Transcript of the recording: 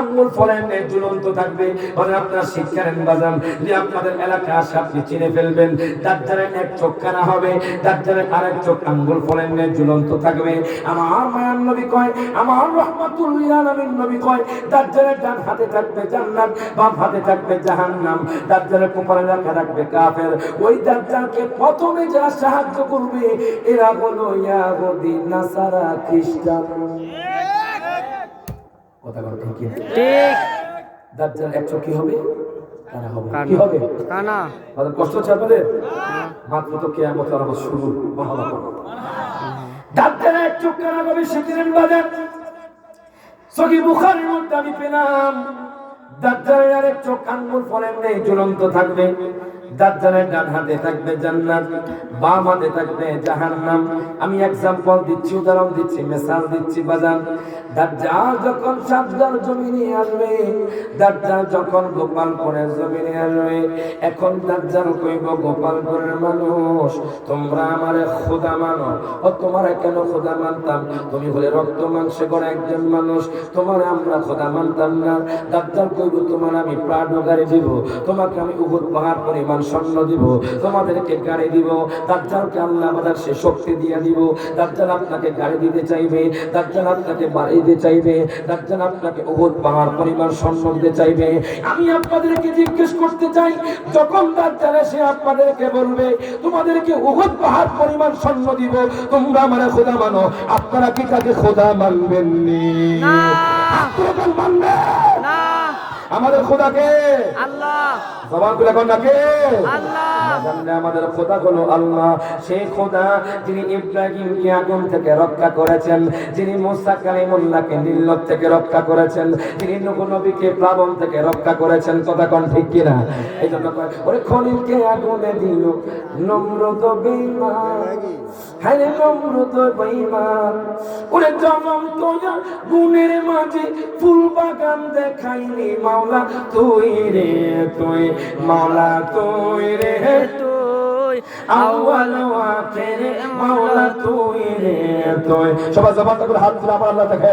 আঙ্গুল থাকবে। আপনার শিক্ষার বাজান যে আপনাদের এলাকা আসে, আপনি চিনে ফেলবেন। এক চোখ কানা হবে আরেক চোখ আঙ্গুল থাকবে। আমার মায়ার নবী কয়, আমার নবী কয় ডান হাতে থাকবে বাম হাতে থাকবে কাফের ওই প্রথমে যারা সাহায্য করবে, এরা হলো ইয়াহুদি, নাসারা, খ্রিস্টান। কথা কথা ঠিক। দাজ্জাল এক চোখ কি হবে কানা হবে। কি হবে? কানা। তাদের কষ্ট হচ্ছে আপনাদের? মাত্র তো কেয়ামত আর আমার শুরু মহাবা দাজ্জাল এক চোখ কানা হবে সেদিনের বাজার সহি বুখারীর মধ্যে আমি পেলাম। দাজ্জালের আরেক চোখ আঙ্গুল ফলেন নেই ঝুলন্ত থাকবে। দাজ্জালের ডান হাতে থাকবে জান্নাত, বাম হাতে থাকবে জাহান্নাম। আমি এক্সাম্পল দিচ্ছি, উদাহরণ দিচ্ছি, মিসাল দিচ্ছি, বাজান। দাজ্জাল যখন সাজ্জাল জমিনে আসবে, দাজ্জাল যখন গোপালপুরের জমিনে আসবে, এখন দাজ্জাল কইব, গোপালপুরের মানুষ, তোমরা আমারে খোদা মানো। ও, তোমারে কেন খোদা মানতাম? তুমি হলে রক্ত মাংসে গড়া একজন মানুষ, তোমার আমরা খোদা মানতাম না। দাজ্জাল কইব, তোমার আমি প্রাণও গাড়ি দিব, তোমাকে আমি উহুদ পাহাড় পরিমাণ স্বর্ণ দিব তোমাদেরকে গাড়ি দিব দাজ্জালকে আল্লাহ বাজার সে শক্তি দিয়ে দিব। দাজ্জাল আপনাকে গাড়ি দিতে চাইবে দাজ্জাল আপনাকে বাড়ি দিতে চাইবে দাজ্জাল আপনাকে উহুদ পাহাড় পরিমাণ স্বর্ণ দিতে চাইবে। আমি আপনাদেরকে জিজ্ঞেস করতে চাই যখন দাজ্জাল এসে আপনাদেরকে বলবে তোমাদেরকে উহুদ পাহাড় পরিমাণ স্বর্ণ দিব তোমরা আমার খোদা মানো আপনারা কি তাকে খোদা মানবেন নি। আপনারা মানবে না আমাদের খোদাকে। আল্লাহ। সবাই খুলে কোন নাকি? আল্লাহ। আমাদের খোদা হলো আল্লাহ। সেই খোদা যিনি ইব্রাহিমকে আগুন থেকে রক্ষা করেছেন, যিনি কালিমুল্লাহকে থেকে রক্ষা করেছেন নূহ নবীকে প্লাবন থেকে রক্ষা করেছেন, কথা কোন ঠিক কিনা? এই জন্য ওরে আগুনে দিল নম্রত বেঈমান হ্যাঁ নম্রত বেঈমান ওরে জনম তোয়া গুণের মাঝে ফুল বাগান দেখাইনি মাওলা তুই রে, তুই মাওলা তুই রে। তুই সবাই জবান করে হাত তুলে আমার আল্লাহ দেখে